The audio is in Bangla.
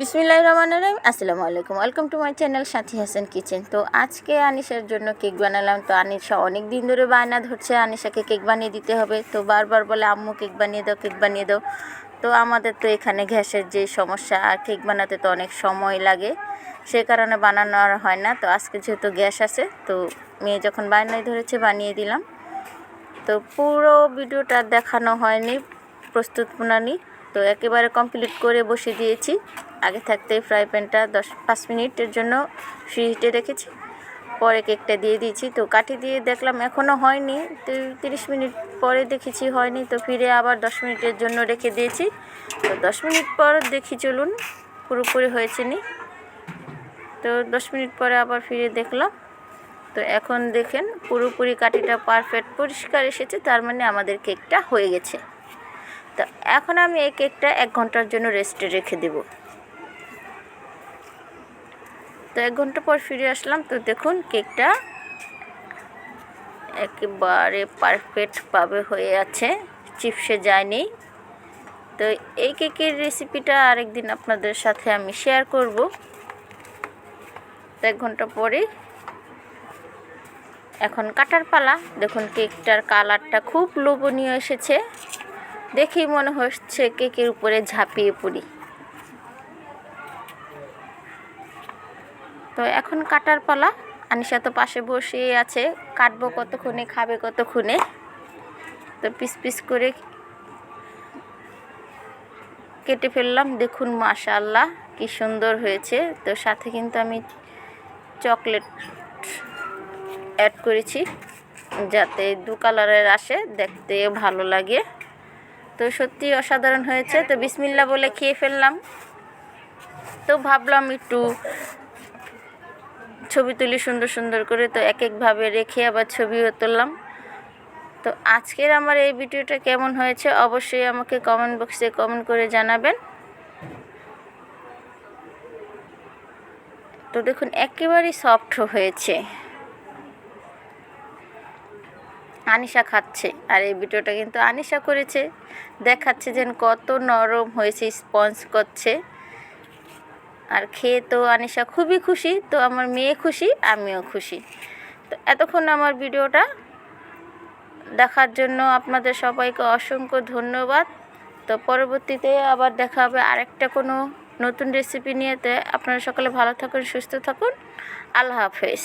বিসমিল্লাহ রহমান রহিম। আসসালামু আলাইকুম। Welcome to my channel Sathi Hasan kitchen. তো আজকে আনিশার জন্য কেক বানালাম। তো আনিশা অনেক দিন ধরে বায়না ধরছে। আনিশাকে কেক বানিয়ে দিতে হবে। তো বারবার বলে, আম্মু, কেক বানিয়ে দাও, কেক বানিয়ে দাও। তো আমাদের তো এখানে গ্যাসের যে সমস্যা, আর কেক বানাতে তো অনেক সময় লাগে। সে কারণে বানানো আর হয় না। তো আজকে যেহেতু গ্যাস আছে, তো মেয়ে যখন বায়নায় ধরেছে, বানিয়ে দিলাম। তো পুরো ভিডিওটা দেখানো হয়নি, প্রস্তুত প্রণালী তো একেবারে কমপ্লিট করে বসিয়ে দিয়েছি। আগে থাকতে ফ্রাই প্যানটা দশ, পাঁচ মিনিটের জন্য ফ্রি হিটে রেখেছি। পরে কেকটা দিয়ে দিয়েছি। তো কাঠি দিয়ে দেখলাম এখনও হয়নি। তো তিরিশ মিনিট পরে দেখেছি হয়নি। তো ফিরে আবার দশ মিনিটের জন্য রেখে দিয়েছি। তো দশ মিনিট পর দেখি চলুন, পুরোপুরি হয়েছে নি। তো দশ মিনিট পরে আবার ফিরে দেখলাম। তো এখন দেখেন পুরোপুরি কাঠিটা পারফেক্ট পরিষ্কার এসেছে। তার মানে আমাদের কেকটা হয়ে গেছে। তো এখন আমি এই কেকটা এক ঘণ্টার জন্য রেস্টে রেখে দেব। তো এক ঘণ্টা পর ফিরে আসলাম। তো দেখুন, কেকটা একেবারে পারফেক্টভাবে হয়ে আছে, চিপসে যায়নি। তো এই কেকের রেসিপিটা আরেকদিন আপনাদের সাথে আমি শেয়ার করব। তো এক ঘণ্টা পরে এখন কাটার পালা। দেখুন, কেকটার কালারটা খুব লোভনীয় এসেছে। দেখেই মনে হচ্ছে কেকের উপরে ঝাঁপিয়ে পড়ি। তো এখন কাটার পালা। আনিশা তো পাশে বসে আছে, কাটবো কতক্ষণে, খাবে কতক্ষণে। তো পিস পিস করে কেটে ফেললাম। দেখুন মাশাল্লাহ কি সুন্দর হয়েছে। তো সাথে কিন্তু আমি চকলেট অ্যাড করেছি, যাতে দু কালারের আসে, দেখতে ভালো লাগে। তো সত্যি অসাধারণ হয়েছে। তো বিসমিল্লা বলে খেয়ে ফেললাম। তো ভাবলাম একটু ছবি তুলি সুন্দর সুন্দর করে। তো এক একভাবে রেখে আবার ছবিও তুললাম। তো আজকের আমার এই ভিডিওটা কেমন হয়েছে অবশ্যই আমাকে কমেন্ট বক্সে কমেন্ট করে জানাবেন। তো দেখুন, একেবারেই সফট হয়েছে। আনিশা খাচ্ছে। আর এই ভিডিওটা কিন্তু আনিশা করেছে। দেখাচ্ছে যেন কত নরম হয়েছে, স্পঞ্জ করছে। আর খেয়ে তো আনিশা খুবই খুশি, তো আমার মেয়ে খুশি, আমিও খুশি। তো এতক্ষণ আমার ভিডিওটা দেখার জন্য আপনাদের সবাইকে অসংখ্য ধন্যবাদ। তো পরবর্তীতে আবার দেখা হবে আরেকটা কোনো নতুন রেসিপি নিয়ে। আপনারা সকলে ভালো থাকুন, সুস্থ থাকুন। আল্লাহ হাফেজ।